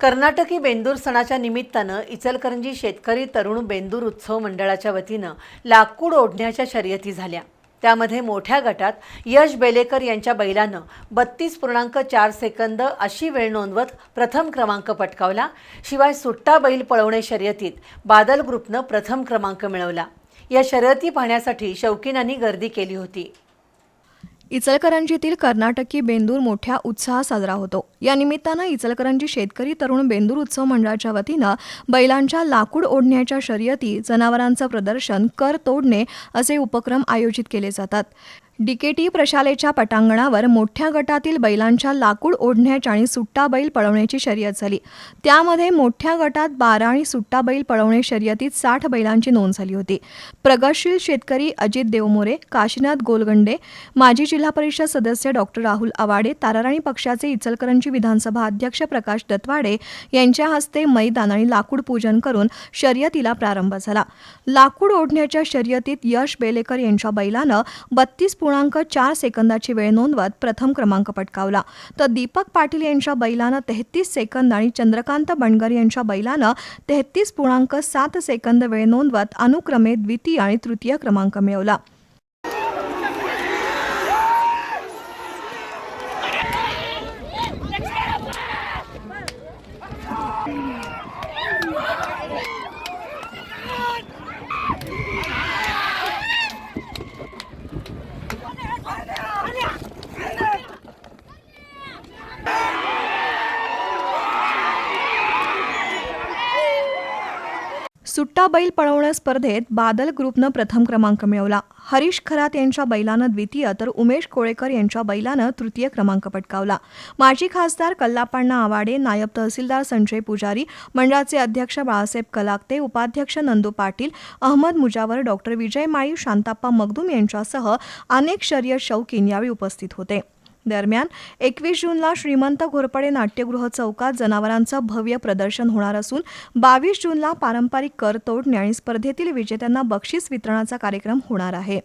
कर्नाटकी बेंदूर सणाच्या निमित्तानं इचलकरंजी शेतकरी तरुण बेंदूर उत्सव मंडळाच्या वतीनं लाकूड ओढण्याच्या शर्यती झाल्या. त्यामध्ये मोठ्या गटात यश बेलेकर यांच्या बैलानं बत्तीस पूर्णांक चार सेकंद अशी वेळ नोंदवत प्रथम क्रमांक पटकावला. शिवाय सुट्टा बैल पळवणे शर्यतीत बादल ग्रुपनं प्रथम क्रमांक मिळवला. या शर्यती पाहण्यासाठी शौकीनांनी गर्दी केली होती. इचलकरंजीतील कर्नाटकी बेंदूर मोठ्या उत्साहात साजरा होतो. या निमित्तानं इचलकरंजी शेतकरी तरुण बेंदूर उत्सव मंडळाच्या वतीनं बैलांच्या लाकूड ओढण्याच्या शर्यती जनावरांचं प्रदर्शन कर तोडणे असे उपक्रम आयोजित केले जातात. डीकेटी प्रशालेच्या पटांगणावर मोठ्या गटातील बैलांच्या लाकूड ओढण्याच्या आणि सुट्टा बैल पळवण्याची शर्यत झाली. त्यामध्ये मोठ्या गटात बारा आणि सुट्टा बैल पळवणे शर्यतीत साठ बैलांची नोंद झाली होती. प्रगतशील शेतकरी अजित देवमोरे काशीनाथ गोलगंडे माजी जिल्हा परिषद सदस्य डॉक्टर राहुल आवाडे ताराराणी पक्षाचे इचलकरंजी विधानसभा अध्यक्ष प्रकाश दत्वाडे यांच्या हस्ते मैदान आणि लाकूड पूजन करून शर्यतीला प्रारंभ झाला. लाकूड ओढण्याच्या शर्यतीत यश बेलेकर यांच्या बैलानं बत्तीस पूर्णांक चार सेकंदाची वेळ नोंदवत प्रथम क्रमांक पटकावला. तर दीपक पाटील यांच्या बैलानं तेहतीस सेकंद आणि चंद्रकांत बणगर यांच्या बैलानं तेहतीस पूर्णांक सात सेकंद वेळ नोंदवत अनुक्रमे द्वितीय आणि तृतीय क्रमांक मिळवला. सुट्टा बैल पळवण्या स्पर्धेत बादल ग्रुपनं प्रथम क्रमांक मिळवला. हरीश खरात यांच्या बैलानं द्वितीय तर उमेश कोळेकर यांच्या बैलानं तृतीय क्रमांक पटकावला. माजी खासदार कल्लापण्णा आवाडे नायब तहसीलदार संजय पुजारी मंडळाचे अध्यक्ष बाळासाहेब कलाकते उपाध्यक्ष नंदू पाटील अहमद मुजावर डॉक्टर विजय माळी शांताप्पा मगदूम यांच्यासह अनेक शर्यत शौकीन यावेळी उपस्थित होते. दरम्यान एकवीस जूनला श्रीमंत घोरपडे नाट्यगृह चौकात जनावरांचं भव्य प्रदर्शन होणार असून बावीस जूनला पारंपरिक करतोड तोडणे आणि स्पर्धेतील विजेत्यांना बक्षीस वितरणाचा कार्यक्रम होणार आहे.